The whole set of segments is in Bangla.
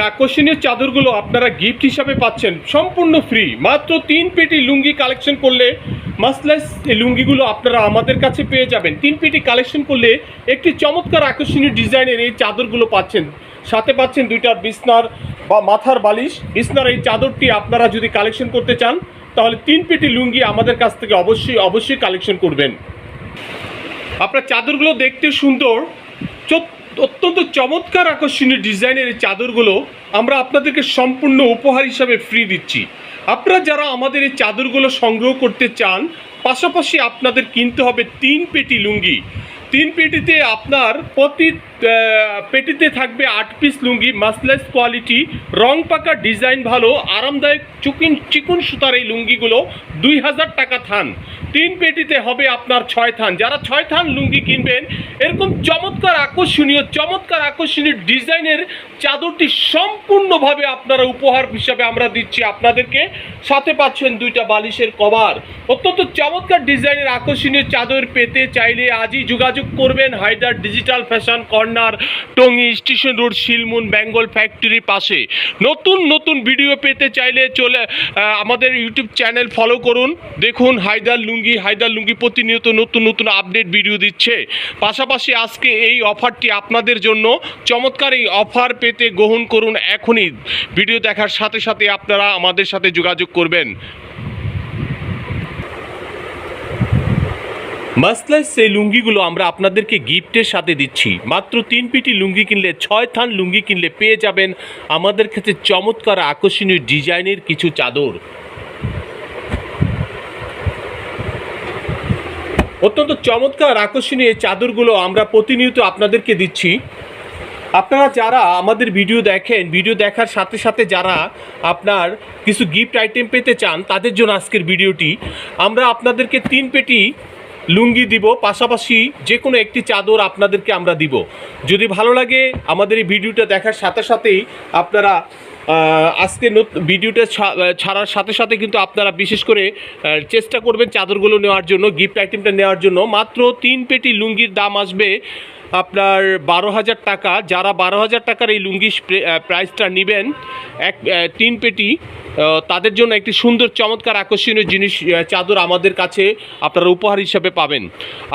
আকর্ষণীয় চাদরগুলো আপনারা গিফট হিসাবে পাচ্ছেন। সম্পূর্ণ ফ্রি মাত্র তিন পেটি লুঙ্গি কালেকশন করলে মাসলেস এই লুঙ্গিগুলো আপনারা আমাদের কাছে পেয়ে যাবেন। তিন পেটি কালেকশন করলে একটি চমৎকার আকর্ষণীয় ডিজাইনের এই চাদরগুলো পাচ্ছেন। সাথে পাচ্ছেন দুইটা বিছনার বা মাথার বালিশ। বিছনার এই চাদরটি আপনারা যদি কালেকশন করতে চান, তাহলে তিন পেটি লুঙ্গি আমাদের কাছ থেকে অবশ্যই অবশ্যই কালেকশন করবেন। আপনার চাদরগুলো দেখতে সুন্দর। চোখ- অত্যন্ত চমৎকার আকর্ষণীয় ডিজাইনের এই চাদরগুলো আমরা আপনাদেরকে সম্পূর্ণ উপহার হিসাবে ফ্রি দিচ্ছি। আপনারা যারা আমাদের এই চাদরগুলো সংগ্রহ করতে চান, পাশাপাশি আপনাদের কিনতে হবে তিন পেটি লুঙ্গি। তিন পেটিতে আপনার প্রতি পেটিতে থাকবে আট পিস লুঙ্গি মাসলেস কোয়ালিটি রং পাকা ডিজাইন ভালো, আরামদায়ক, চুকিন চিকুন সুতার এই লুঙ্গিগুলো দুই হাজার টাকা থান। তিন পেটিতে হবে আপনার ছয় থান। যারা ছয় থান লুঙ্গি কিনবেন, এরকম চমৎকার আকর্ষণীয় চমৎকার আকর্ষণীয় ডিজাইনের চাদরটি সম্পূর্ণভাবে আপনারা উপহার হিসাবে আমরা দিচ্ছি আপনাদেরকে। সাথে পাচ্ছেন দুইটা বালিশের কভার। অত্যন্ত চমৎকার ডিজাইনের আকর্ষণীয় চাদর পেতে চাইলে আজই যোগাযোগ করবেন Haidar digital fashion corner. Tongi station road Shilmun Bengal ফ্যাক্টরির পাশে। নতুন নতুন ভিডিও পেতে চাইলে চলে আমাদের ইউটিউব চ্যানেল ফলো করুন। দেখুন হায়দার লুঙ্গি হায়দার লুঙ্গি প্রতিনিয়ত নতুন নতুন আপডেট ভিডিও দিচ্ছে। পাশাপাশি আজকে এই অফারটি আপনাদের জন্য। চমৎকার এই অফার পেতে গ্রহণ করুন এখনই। ভিডিও দেখার সাথে সাথে আপনারা আমাদের সাথে যোগাযোগ করবেন। মাসলাস সেই লুঙ্গিগুলো আমরা আপনাদেরকে গিফটের সাথে দিচ্ছি। মাত্র তিন পিটি লুঙ্গি কিনলে ছয় থান লুঙ্গি কিনলে পেয়ে যাবেন আমাদের কাছে চমৎকার আকর্ষণীয় ডিজাইনের কিছু চাদর। অত্যন্ত চমৎকার আকর্ষণীয় চাদরগুলো আমরা প্রতিনিয়ত আপনাদেরকে দিচ্ছি। আপনারা যারা আমাদের ভিডিও দেখেন, ভিডিও দেখার সাথে সাথে যারা আপনার কিছু গিফট আইটেম পেতে চান, তাদের জন্য আজকের ভিডিওটি। আমরা আপনাদেরকে তিন পেটি লুঙ্গি দিব, পাশাপাশি যে কোনো একটি চাদর আপনাদেরকে আমরা দিব। যদি ভালো লাগে আমাদের এই ভিডিওটা দেখার সাথে সাথেই আপনারা আজকে ভিডিওটা ছাড়ার সাথে সাথে কিন্তু আপনারা বিশেষ করে চেষ্টা করবেন চাদরগুলো নেওয়ার জন্য গিফট আইটেমটা নেওয়ার জন্য। মাত্র তিন পেটি লুঙ্গির দাম আসবে আপনার বারো হাজার টাকা। যারা বারো হাজার টাকার এই লুঙ্গি প্রাইসটা নেবেন, এক তিন পেটি তাদের জন্য একটি সুন্দর, চমৎকার, আকর্ষণীয় জিনিস চাদর আমাদের কাছে আপনারা উপহার হিসাবে পাবেন।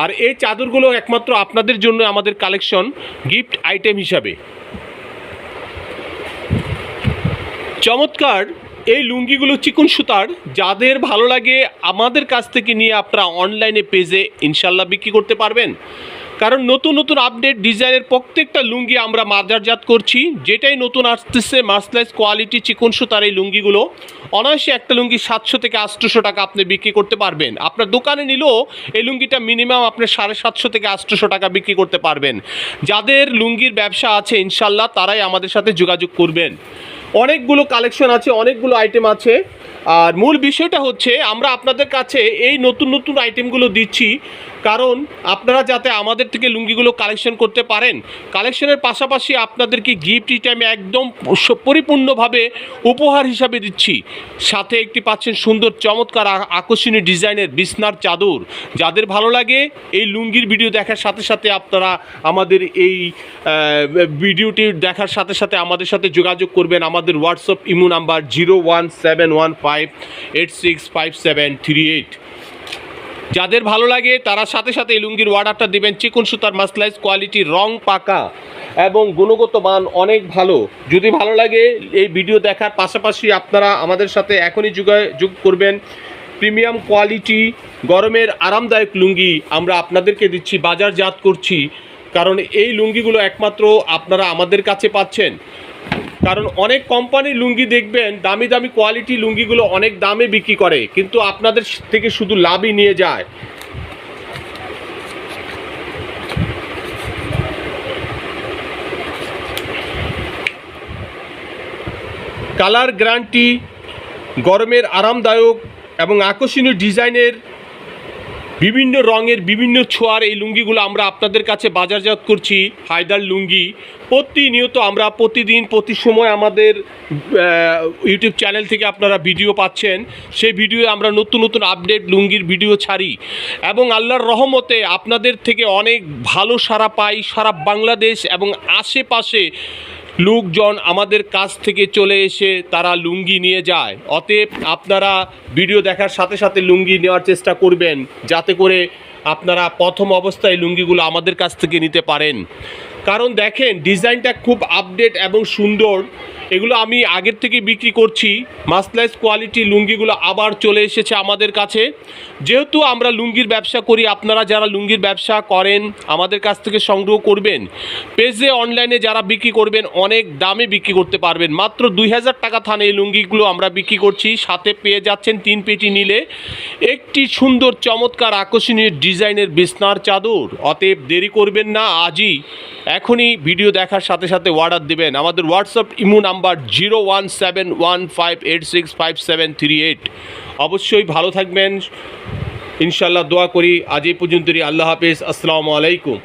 আর এই চাদরগুলো একমাত্র আপনাদের জন্য আমাদের কালেকশন, গিফট আইটেম হিসাবে। চমৎকার, এই লুঙ্গিগুলো চিকন সুতার। যাদের ভালো লাগে, আমাদের কাছ থেকে নিয়ে আপনারা অনলাইনে পেজে ইনশাল্লাহ বিক্রি করতে পারবেন। কারণ নতুন নতুন আপডেট ডিজাইনের প্রত্যেকটা লুঙ্গি আমরা মার্জারজাত করছি। যেটাই নতুন আসতেছে মাসলাইজ কোয়ালিটি চিকন সুতার এই লুঙ্গিগুলো, অনায়াসে একটা লুঙ্গি সাতশো থেকে আটশোশো টাকা আপনি বিক্রি করতে পারবেন। আপনার দোকানে নিলেও এই লুঙ্গিটা মিনিমাম আপনি সাড়ে সাতশো থেকে আটশোশো টাকা বিক্রি করতে পারবেন। যাদের লুঙ্গির ব্যবসা আছে ইনশাল্লাহ তারাই আমাদের সাথে যোগাযোগ করবেন। অনেকগুলো কালেকশন আছে, অনেকগুলো আইটেম আছে। আর মূল বিষয়টা হচ্ছে, আমরা আপনাদের কাছে এই নতুন নতুন আইটেমগুলো দিচ্ছি। কারণ আপনারা যাতে আমাদের থেকে লুঙ্গিগুলো কালেকশন করতে পারেন কালেকশনের পাশাপাশি আপনাদেরকে গিফট টাইমে একদম পরিপূর্ণভাবে উপহার হিসাবে দিচ্ছি। সাথে একটি পাচ্ছেন সুন্দর চমৎকার আকর্ষণীয় ডিজাইনের বিছনার চাদর। যাদের ভালো লাগে এই লুঙ্গির ভিডিও দেখার সাথে সাথে আপনারা আমাদের এই ভিডিওটি দেখার সাথে সাথে আমাদের সাথে যোগাযোগ করবেন। আমাদের WhatsApp imo number zero one seven one five eight six five seven three eight. যাদের ভালো লাগে, তারা সাথে সাথে এই লুঙ্গির অর্ডারটা দেবেন। চিকন সুতার মাসলাইজ কোয়ালিটি রং পাকা এবং গুণগত মান অনেক ভালো। যদি ভালো লাগে এই ভিডিও দেখার পাশাপাশি আপনারা আমাদের সাথে এখনই যোগাযোগ করবেন। প্রিমিয়াম কোয়ালিটি গরমের আরামদায়ক লুঙ্গি আমরা আপনাদেরকে দিচ্ছি, বাজারজাত করছি। কারণ এই লুঙ্গিগুলো একমাত্র আপনারা আমাদের কাছে পাচ্ছেন। কারণ অনেক কোম্পানির লুঙ্গি দেখবেন, দামি দামি কোয়ালিটি লুঙ্গিগুলো অনেক দামে বিক্রি করে, কিন্তু আপনাদের থেকে শুধু লাভই নিয়ে যায়। কালার গ্যারান্টি, গরমের আরামদায়ক এবং আকর্ষণীয় ডিজাইনের বিভিন্ন রঙের বিভিন্ন ছোঁয়ার এই লুঙ্গিগুলো আমরা আপনাদের কাছে বাজারজাত করছি, হায়দার লুঙ্গি। প্রতিনিয়ত আমরা প্রতিদিন, প্রতি সময় আমাদের ইউটিউব চ্যানেল থেকে আপনারা ভিডিও পাচ্ছেন। সেই ভিডিও আমরা নতুন নতুন আপডেট লুঙ্গির ভিডিও ছাড়ি। এবং আল্লাহর রহমতে আপনাদের থেকে অনেক ভালো সারা পাই সারা বাংলাদেশ এবং আশেপাশে লোকজন আমাদের কাছ থেকে চলে এসে তারা লুঙ্গি নিয়ে যায়। অতএব আপনারা ভিডিও দেখার সাথে সাথে লুঙ্গি নেওয়ার চেষ্টা করবেন, যাতে করে আপনারা প্রথম অবস্থায় লুঙ্গিগুলো আমাদের কাছ থেকে নিতে পারেন। কারণ দেখেন, ডিজাইনটা খুব আপডেট এবং সুন্দর। এগুলো আমি আগের থেকে বিক্রি করছি। মাসলাইজ কোয়ালিটি লুঙ্গিগুলো আবার চলে এসেছে আমাদের কাছে। যেহেতু আমরা লুঙ্গির ব্যবসা করি, আপনারা যারা লুঙ্গির ব্যবসা করেন, আমাদের কাছ থেকে সংগ্রহ করবেন। পেজে অনলাইনে যারা বিক্রি করবেন, অনেক দামে বিক্রি করতে পারবেন। মাত্র দুই হাজার টাকা থানে এই লুঙ্গিগুলো আমরা বিক্রি করছি। সাথে পেয়ে যাচ্ছেন তিন পেটি নিলে। একটি সুন্দর, চমৎকার, আকর্ষণীয় ডিজাইনের বিছনার চাদর। অতএব দেরি করবেন না। আজই এখনই ভিডিও দেখার সাথে সাথে অর্ডার দেবেন। আমাদের WhatsApp imo number zero one seven one five eight six five seven three eight অবশ্যই ভালো থাকবেন। ইনশাল্লাহ দোয়া করি। আজ এই পর্যন্তই। আল্লাহ হাফিজ। আসসালামু আলাইকুম।